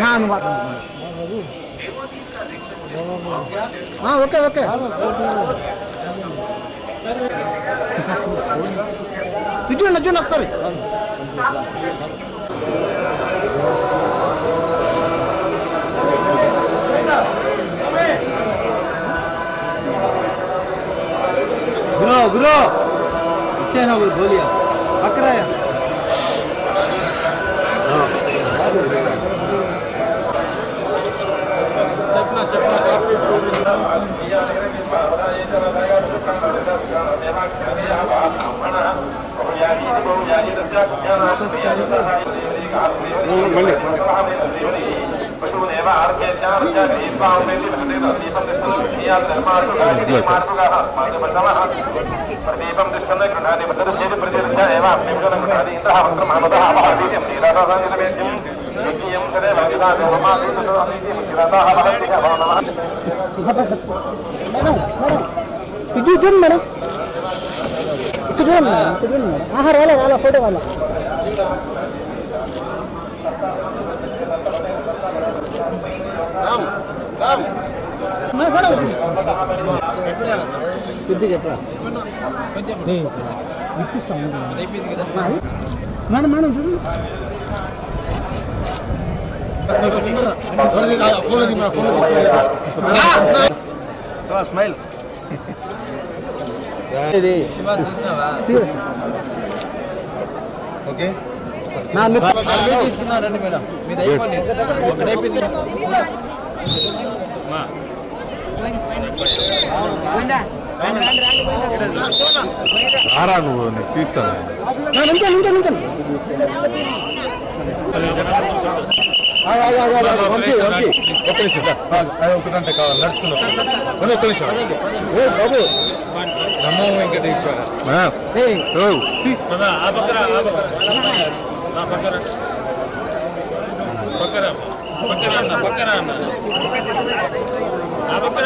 ನಾನು ಹಾಂ okay okay چن ابھو वो बोलिया اکرے اپنا పశువునేవ ఆర్చేత్య దీపాహుతి దీపం తిష్టం గృహీయాత్ ధర్మార్థ మార్పుగాః మాధవతమః ప్రదీపం తిష్టం గృహాది భద్రచేతి ప్రతిష్ఠ ఏవ అభ్యంగన గృహాది ఇంతః వక్రం అమదః భావీయం నీరాధాసానిలమేద్యం నిత్యం సదే భగితా గౌరమాసీతతో అమీతి ముఖ్యరథాః మహత్య భవనమః మేడం మేడం ఇది చూడండి మేడం ఇక్కడ చూడండి మేడం ఇక్కడ చూడండి మేడం ఆహా రాలేదు అలా ఫోటో వాళ్ళ మేడం మేడం. చూడండి స్మైల్ ఓకే నా లుక్ తీసుకున్నారండి మేడం మీది అయిపోయింది ఒకటే రారా నువ్వు నీకు తీస్తాను. ఒక్క నిమిషం ఒకటంటే కావాలి నడుచుకుందాం. మరి ఒక్క నిమిషం. బాబు. నమో వెంకటేశ. ఏయ్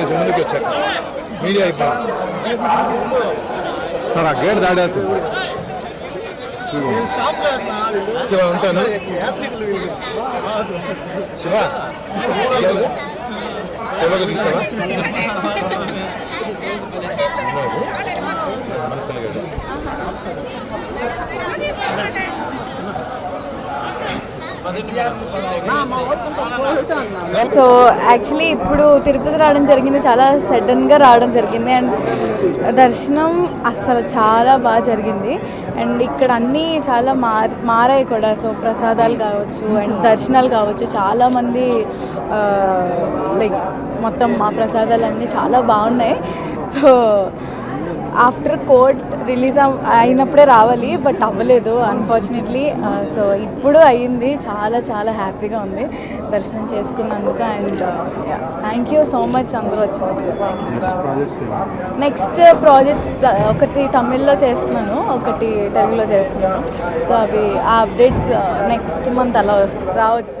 నిమిషం ముందుకు వచ్చాక మీడియా అయిపోయింది. సార్ ఆ గేట్ దాడేసి శివ ఉంటాను. శివ? శివకు తీసుకోవా సో యాక్చువల్లీ ఇప్పుడు తిరుపతి రావడం జరిగింది. చాలా సడన్గా రావడం జరిగింది. అండ్ దర్శనం అసలు చాలా బాగా జరిగింది. అండ్ ఇక్కడ అన్నీ చాలా మార్ మారాయి కూడా. సో ప్రసాదాలు కావచ్చు అండ్ దర్శనాలు కావచ్చు. చాలామంది లైక్ మొత్తం మా ప్రసాదాలు అన్నీ చాలా బాగున్నాయి. సో ఆఫ్టర్ కోర్ట్ రిలీజ్ అయినప్పుడే రావాలి బట్ అవ్వలేదు అన్ఫార్చునేట్లీ సో uh, ఇప్పుడు అయ్యింది. చాలా చాలా హ్యాపీగా ఉంది దర్శనం చేసుకున్నందుకు and thank you so much అందరూ వచ్చినందుకు. నెక్స్ట్ ప్రాజెక్ట్స్ uh, ఒకటి తమిళ్ళో చేస్తున్నాను ఒకటి తెలుగులో చేస్తున్నాను. సో అవి ఆ అప్డేట్స్ నెక్స్ట్ మంత్ అలా రావచ్చు.